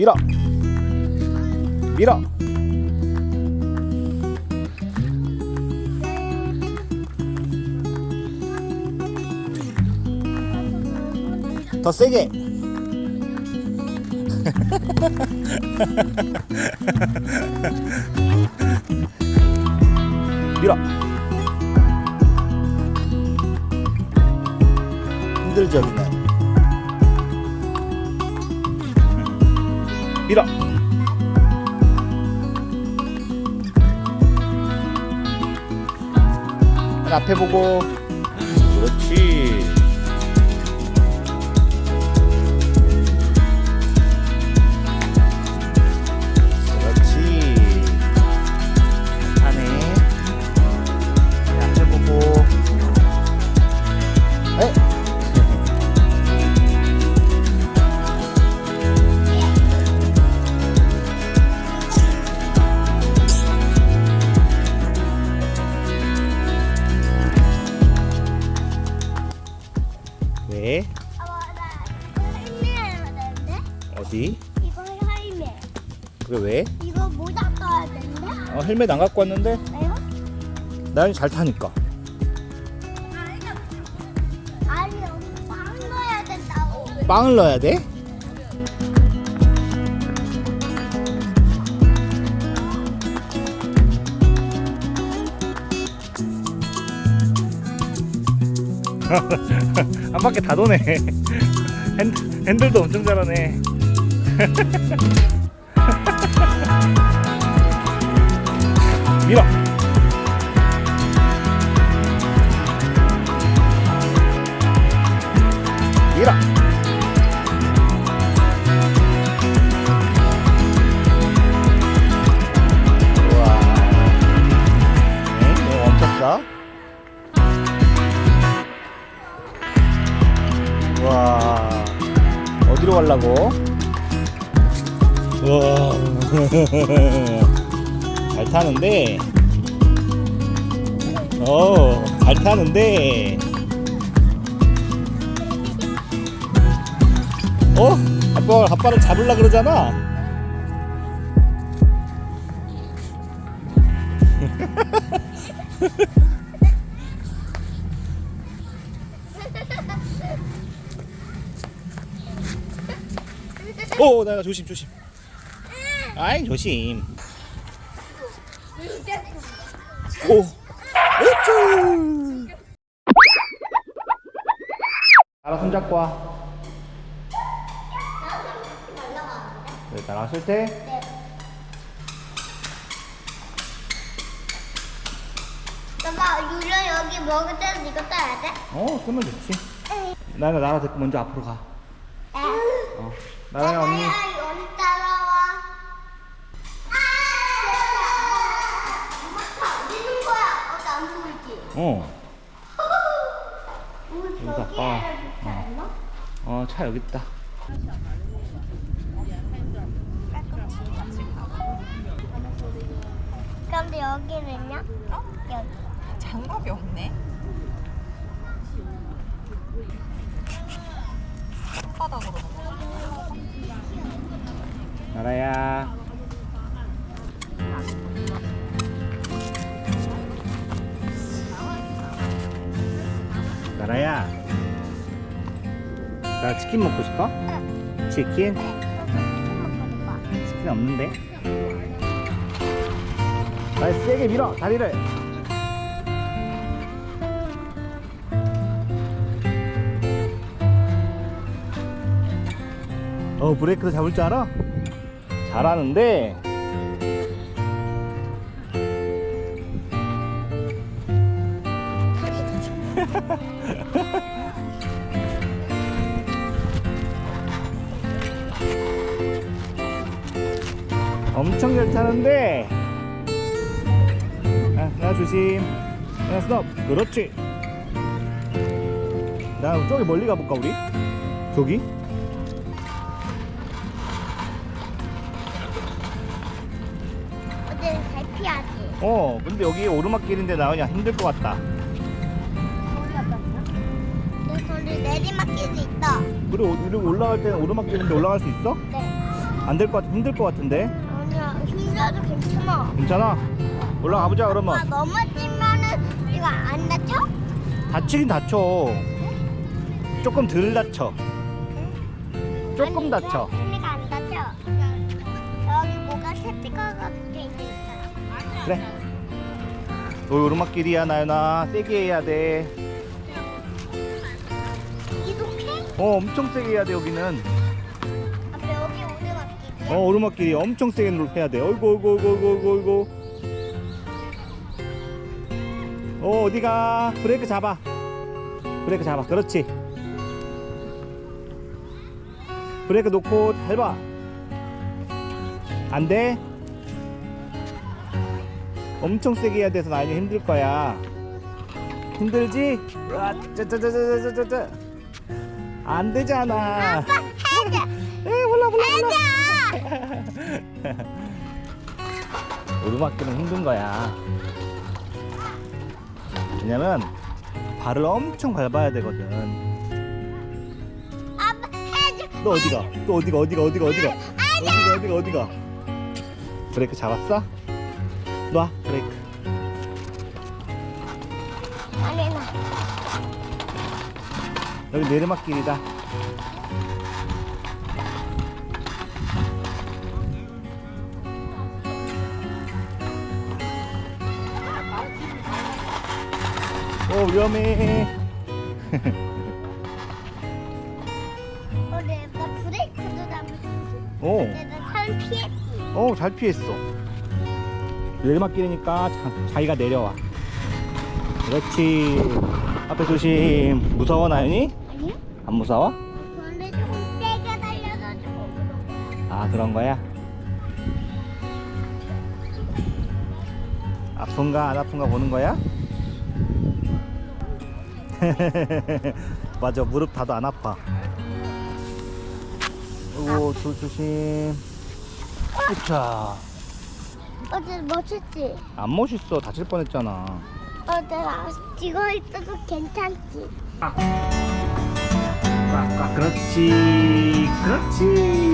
밀어. 밀어. 더 세게. 밀어. 힘들죠 여기 밀어 앞에 보고. 그렇지 어디? 이거 할매. 그게 왜? 이거 모자 써야 되는데? 어, 헬멧 안 갖고 왔는데? 왜요? 나연이 잘 타니까 아니, 빵 넣어야 된다고. 빵을 넣어야 돼? 한 바퀴 다 도네 핸, 핸들도 엄청 잘하네 밀어 밀어 우와 엥? 왜 멈췄어? 우와 어디로 가려고? 우와 잘 타는데. 어 잘 타는데. 어? 아빠 아빠를 잡으려 그러잖아. 오 나가 조심 조심 아이 조심 오 으쭈 나라 손잡고 와 네, 나랑 쓸 때? 엄마, 여기 먹을 때는 이거 떠야 돼? 어, 쓰면 좋지. 나나 나라 데리고 먼저 앞으로 가. 어. 나라 언니. 어. 우리 여기다, 저기에 어, 어. 어, 차 여기 있다. 근데 여기는요? 어? 여기. 장갑이 없네. 손바닥으로. 나라야. 나라야. 나 치킨 먹고 싶어? 치킨? 치킨 없는데? 나 세게 밀어 다리를. 어 브레이크도 잡을 줄 알아? 잘하는데 엄청 잘 타는데 아, 나 조심 나 스톱 그렇지 나 저기 멀리 가볼까 우리? 저기? 어디는 잘 피하지. 어 근데 여기 오르막길인데 나오냐 힘들 것 같다 근데 거기 내리막길도 있다. 그리고 올라갈 때는 오르막길인데 올라갈 수 있어? 네. 안 될 것 같, 힘들 것 같은데. 힘들어도 괜찮아. 괜찮아? 올라가 보자 아 그러면. 넘어지면은 이거 안 다쳐? 다치긴 다쳐. 조금 덜 다쳐. 조금 아니, 다쳐. 소리가 안 다쳐. 여기 뭐가 스피커가 붙어 있으니까. 그래. 여기 오르막길이야 나연아. 세게 해야 돼. 이동해? 어 엄청 세게 해야 돼 여기는. 어 오르막길이 엄청 세게 해야 돼. 어이구 어이구 어이구 어이구 어이구. 어 어디가? 브레이크 잡아. 브레이크 잡아. 그렇지. 브레이크 놓고 밟아. 안 돼? 엄청 세게 해야 돼서 나연이 힘들 거야. 힘들지? 으아, 짜짜짜짜짜짜짜. 안 되잖아. 아빠 해줘. 에 몰라 몰라 몰라. 해줘. 오르막길은 힘든 거야. 왜냐면 발을 엄청 밟아야 되거든. 아빠 해줘. 너 어디가? 또 어디가? 어디가? 어디가? 어디가? 어디가? 어디가? 어디가? 브레이크 잡았어? 놔 브레이크. 나. 여기 내리막길이다. 오 위험해. 어, 내가 브레이크도 잡았지. 오. 내가 살 피했지. 어, 잘 피했어. 내리막길이니까 자, 자기가 내려와. 그렇지. 앞에 조심. 무서워, 나연이? 아니요? 안 무서워? 근데 조금 세게 달려서 조금 무서워. 아, 그런 거야? 아픈가, 안 아픈가 보는 거야? 맞아, 무릎 다도 안 아파. 오, 조, 조심. 으차. 어제 멋있지? 안 멋있어. 다칠 뻔했잖아. 어제 나 찍어 있어도 괜찮지? 꽉꽉 그렇지 그렇지